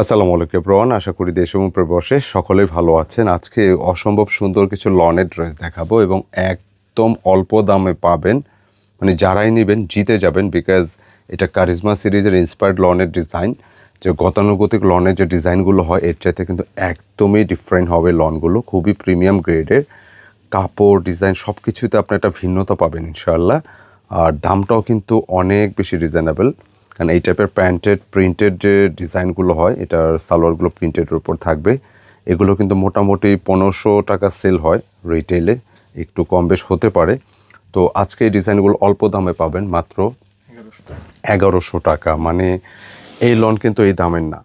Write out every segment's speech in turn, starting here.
আসসালামু আলাইকুম এভরিওয়ান, আশা করি দেশ এবং প্রবাসে সকলেই ভালো আছেন। আজকে অসম্ভব সুন্দর কিছু লনের ড্রেস দেখাবো এবং একদম অল্প দামে পাবেন। মানে যারাই নেবেন, জিতে যাবেন বিকজ এটা কারিজমা সিরিজের ইন্সপায়ার্ড লনের ডিজাইন যে গতানুগতিক লনের যে ডিজাইনগুলো হয়, এর চাইতে কিন্তু একদমই ডিফারেন্ট হবে লনগুলো। খুবই প্রিমিয়াম গ্রেডের কাপড় ডিজাইন সব কিছুতে আপনি একটা ভিন্নতা পাবেন ইনশাল্লাহ আর দামটাও কিন্তু অনেক বেশি রিজনেবল কারণ এই টাইপের প্যান্টেড প্রিন্টেড যে ডিজাইনগুলো হয়, এটার সালোয়ারগুলো প্রিন্টেডের উপর থাকবে। এগুলো কিন্তু মোটামুটি পনেরোশো টাকা সেল হয় রিটেলে একটু কম বেশ হতে পারে। তো আজকে এই ডিজাইনগুলো অল্প দামে পাবেন, মাত্র এগারোশো টাকা। মানে এই লন কিন্তু এই দামের না।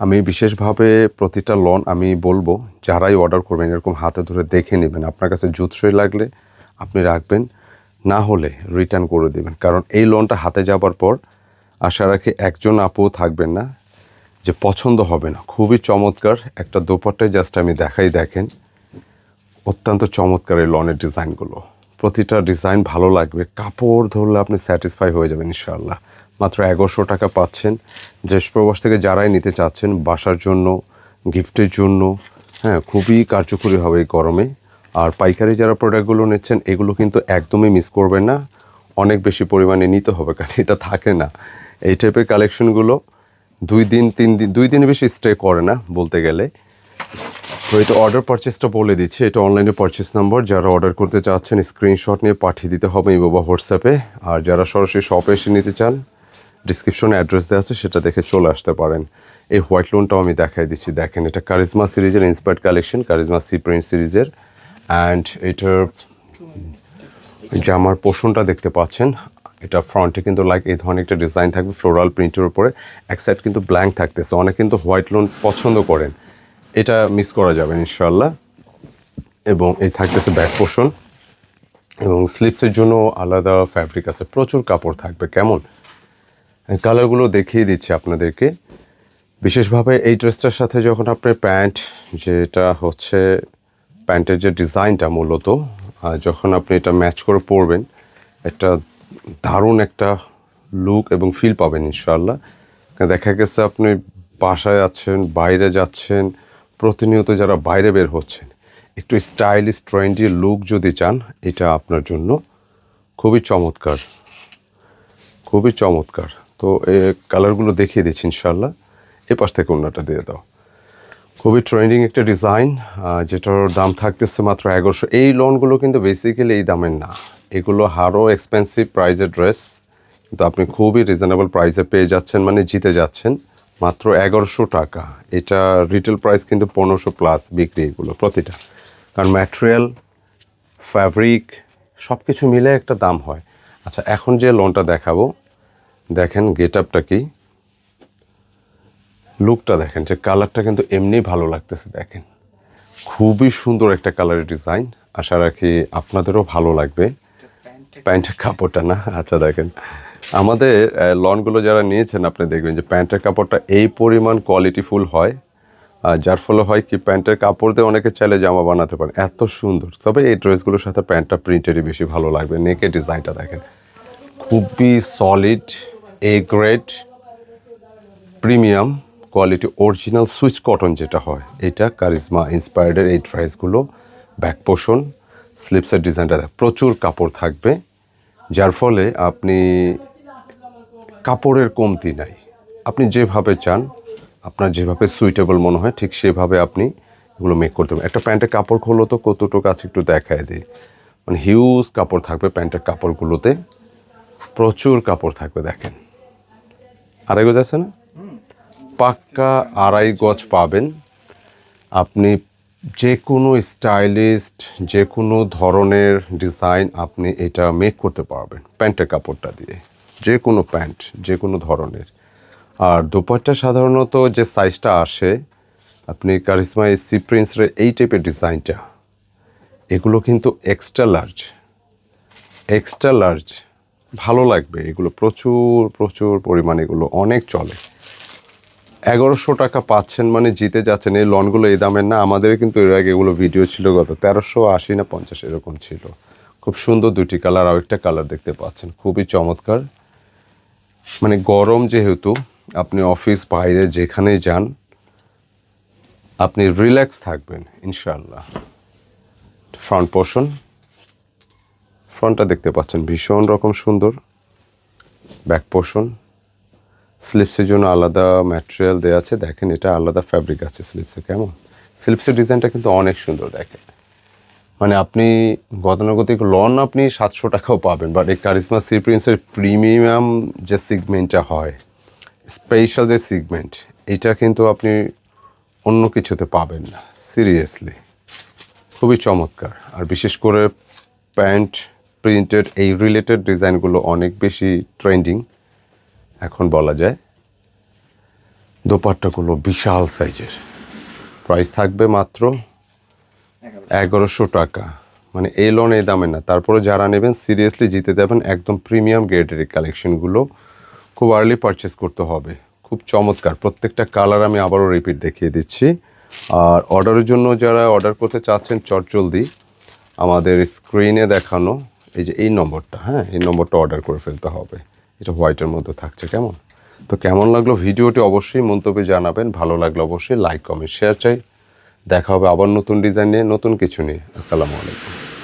আমি বিশেষভাবে প্রতিটা লন আমি বলব, যারাই অর্ডার করবেন, এরকম হাতে ধরে দেখে নেবেন। আপনার কাছে জুতসই লাগলে আপনি রাখবেন, না হলে রিটার্ন করে দেবেন। কারণ এই লোনটা হাতে যাবার পর আশা রাখি একজন আপুও থাকবেন না, যে পছন্দ হবে না। খুবই চমৎকার একটা দোপাট্টায় জাস্ট আমি দেখাই, দেখেন। অত্যন্ত চমৎকার এই লনের ডিজাইনগুলো। প্রতিটা ডিজাইন ভালো লাগবে। কাপড় ধরলে আপনি স্যাটিসফাই হয়ে যাবেন, ইনশাআল্লাহ। মাত্র এগারোশো টাকা পাচ্ছেন। দেশ প্রবাস থেকে যারাই নিতে চাচ্ছেন, বাসার জন্য, গিফটের জন্য হ্যাঁ খুবই কার্যকরী হবে এই গরমে। আর পাইকারি যারা প্রোডাক্টগুলো নিচ্ছেন, এগুলো কিন্তু একদমই মিস করবেন না। অনেক বেশি পরিমাণে নিতে হবে, কারণ এটা থাকে না। এই টাইপের কালেকশনগুলো দুই দিন, তিন দিন, দুই দিনের বেশি স্টে করে না, বলতে গেলে। তো এটা অর্ডার পারচেসটা বলে দিচ্ছি। এটা অনলাইনে পারচেস নাম্বার যারা অর্ডার করতে চাচ্ছেন স্ক্রিনশট নিয়ে পাঠিয়ে দিতে হবে এই বাবা হোয়াটসঅ্যাপে আর যারা সরাসরি শপে এসে নিতে চান ডিসক্রিপশনে অ্যাড্রেস দেওয়া আছে, সেটা দেখে চলে আসতে পারেন। এই হোয়াইট লোনটাও আমি দেখাই দিচ্ছি। দেখেন, এটা কারিজমা সিরিজের inspired collection charisma C print সিরিজের অ্যান্ড এটার জামার পোষণটা দেখতে পাচ্ছেন। এটা ফ্রন্টে কিন্তু লাইক এই ধরনের একটা ডিজাইন থাকবে ফ্লোরাল প্রিন্টের উপরে। এক সাইড কিন্তু ব্ল্যাঙ্ক থাকতেছে। অনেকে কিন্তু হোয়াইট লোন পছন্দ করেন। এটা মিস করা যাবে ইনশাল্লাহ এবং এই থাকতেছে ব্যাক পোষণ এবং স্লিপসের জন্য আলাদা ফ্যাব্রিক আছে। প্রচুর কাপড় থাকবে। কেমন? কালারগুলো দেখিয়ে দিচ্ছি আপনাদেরকে। বিশেষভাবে এই ড্রেসটার সাথে যখন আপনার প্যান্ট, যেটা হচ্ছে প্যান্টের যে ডিজাইনটা মূলত যখন আপনি এটা ম্যাচ করে পরবেন একটা দারুণ একটা লুক এবং ফিল পাবেন ইনশাল্লাহ দেখা গেছে আপনি বাসায় আছেন, বাইরে যাচ্ছেন, প্রতিনিয়ত যারা বাইরে বের হচ্ছেন, একটু স্টাইলিশ ট্রেন্ডি লুক যদি চান, এটা আপনার জন্য খুবই চমৎকার। খুবই চমৎকার। তো এই কালারগুলো দেখিয়ে দিচ্ছি ইনশাল্লাহ এ পাশ থেকে অন্যটা দিয়ে দাও। খুবই ট্রেন্ডিং একটা ডিজাইন যেটার দাম থাকতেছে মাত্র এগারোশো। এই লোনগুলো কিন্তু বেসিক্যালি এই দামের না। এগুলো আরও এক্সপেন্সিভ প্রাইজের ড্রেস কিন্তু আপনি খুবই রিজনেবল প্রাইসে পেয়ে যাচ্ছেন মানে জিতে যাচ্ছেন, মাত্র এগারোশো টাকা। এটা রিটেল প্রাইস কিন্তু পনেরোশো প্লাস বিক্রি এগুলো প্রতিটা। কারণ ম্যাটেরিয়াল ফ্যাব্রিক সব কিছু মিলে একটা দাম হয়। আচ্ছা এখন যে লোনটা দেখাবো, দেখেন গেট আপটা কি। লুকটা দেখেন যে কালারটা কিন্তু এমনি ভালো লাগতেছে, দেখেন। খুবই সুন্দর একটা কালারের ডিজাইন আশা রাখি আপনাদেরও ভালো লাগবে। প্যান্টের কাপড়টা না? আচ্ছা দেখেন। আমাদের লনগুলো যারা নিয়েছেন, আপনি দেখবেন যে প্যান্টের কাপড়টা এই পরিমাণ কোয়ালিটিফুল হয়। যার ফলে হয় কি, প্যান্টের কাপড় দিয়ে অনেকে চাইলে জামা বানাতে পারে এত সুন্দর। তবে এই ড্রেসগুলোর সাথে প্যান্টটা প্রিন্টেরই বেশি ভালো লাগবে। নেকের ডিজাইনটা দেখেন। খুবই solid A grade premium quality original Swiss cotton যেটা হয়, এটা কারিজমা ইন্সপায়ার্ডের এই ড্রেসগুলো ব্যাক পোষণ স্লিপসের ডিজাইনটা প্রচুর কাপড় থাকবে, যার ফলে আপনি কাপড়ের কমতি নাই। আপনি যেভাবে চান, আপনার যেভাবে সুইটেবল মনে হয়, ঠিক সেভাবে আপনি এগুলো মেক করতে পারেন। একটা প্যান্টের কাপড় খোলো তো, কতটুকু আছে একটু দেখায় দিই। মানে হিউজ কাপড় থাকবে প্যান্টের কাপড়গুলোতে, প্রচুর কাপড় থাকবে দেখেন। গজ আছে না? পাক্কা আড়াই গজ পাবেন। আপনি যে কোনো স্টাইলিস্ট যে কোনো ধরনের ডিজাইন আপনি এটা মেক করতে পারবেন, প্যান্টের কাপড়টা দিয়ে। যে কোনো প্যান্ট যে কোনো ধরনের। আর দুপাট্টা সাধারণত যে সাইজটা আসে, আপনি কারিজমা এই সি প্রিন্সের এই টাইপের ডিজাইনটা, এগুলো কিন্তু এক্সট্রা লার্জ এক্সট্রা লার্জ ভালো লাগবে। এগুলো প্রচুর প্রচুর পরিমাণে এগুলো অনেক চলে। এগারোশো টাকা পাচ্ছেন মানে জিতে যাচ্ছেন। এই লনগুলো এই দামের না আমাদের কিন্তু এর আগে এগুলো ভিডিও ছিল গত তেরোশো আশি না পঞ্চাশ এরকম ছিল। খুব সুন্দর দুটি কালার আর একটা কালার দেখতে পাচ্ছেন। খুবই চমৎকার। মানে গরম যেহেতু, আপনি অফিস বাইরে যেখানেই যান, আপনি রিল্যাক্স থাকবেন ইনশাল্লাহ ফ্রন্ট পোর্শন ফ্রন্টটা দেখতে পাচ্ছেন, ভীষণ রকম সুন্দর। ব্যাক পোর্শন স্লিপসের জন্য আলাদা ম্যাটেরিয়াল দেওয়া আছে। দেখেন, এটা আলাদা ফ্যাব্রিক আছে স্লিপসে কেমন? স্লিপসের ডিজাইনটা কিন্তু অনেক সুন্দর, দেখেন। মানে আপনি গতানুগতিক লন আপনি সাতশো টাকাও পাবেন বাট এই কারিজমা সি প্রিন্সের প্রিমিয়াম যে সিগমেন্টটা হয় স্পেশাল যে সিগমেন্ট এটা কিন্তু আপনি অন্য কিছুতে পাবেন না সিরিয়াসলি খুবই চমৎকার। আর বিশেষ করে প্যান্ট প্রিন্টেড এই রিলেটেড ডিজাইনগুলো অনেক বেশি ট্রেন্ডিং এখন বলা যায় দোপাট্টাগুলো বিশাল সাইজের। প্রাইস থাকবে মাত্র এগারোশো টাকা। মানে এই লোন এই দামে না। তারপরে যারা নেবেন সিরিয়াসলি জিতে দেবেন একদম প্রিমিয়াম গ্রেডের কালেকশনগুলো খুব আর্লি পারচেস করতে হবে। খুব চমৎকার। প্রত্যেকটা কালার আমি আবারও রিপিট দেখিয়ে দিচ্ছি। আর অর্ডারের জন্য যারা অর্ডার করতে চাচ্ছেন, চটজলদি আমাদের স্ক্রিনে দেখানো এই যে এই নম্বরটা হ্যাঁ? এই নম্বরটা অর্ডার করে ফেলতে হবে। এটা হোয়াইটের মধ্যে থাকছে, কেমন? তো কেমন লাগল ভিডিওটি অবশ্যই মন্তব্যে জানাবেন, ভালো লাগল অবশ্যই লাইক, কমেন্ট শেয়ার চাই। দেখা হবে আবার নতুন ডিজাইন নিয়ে, নতুন কিছু নিয়ে। আসসালামু আলাইকুম।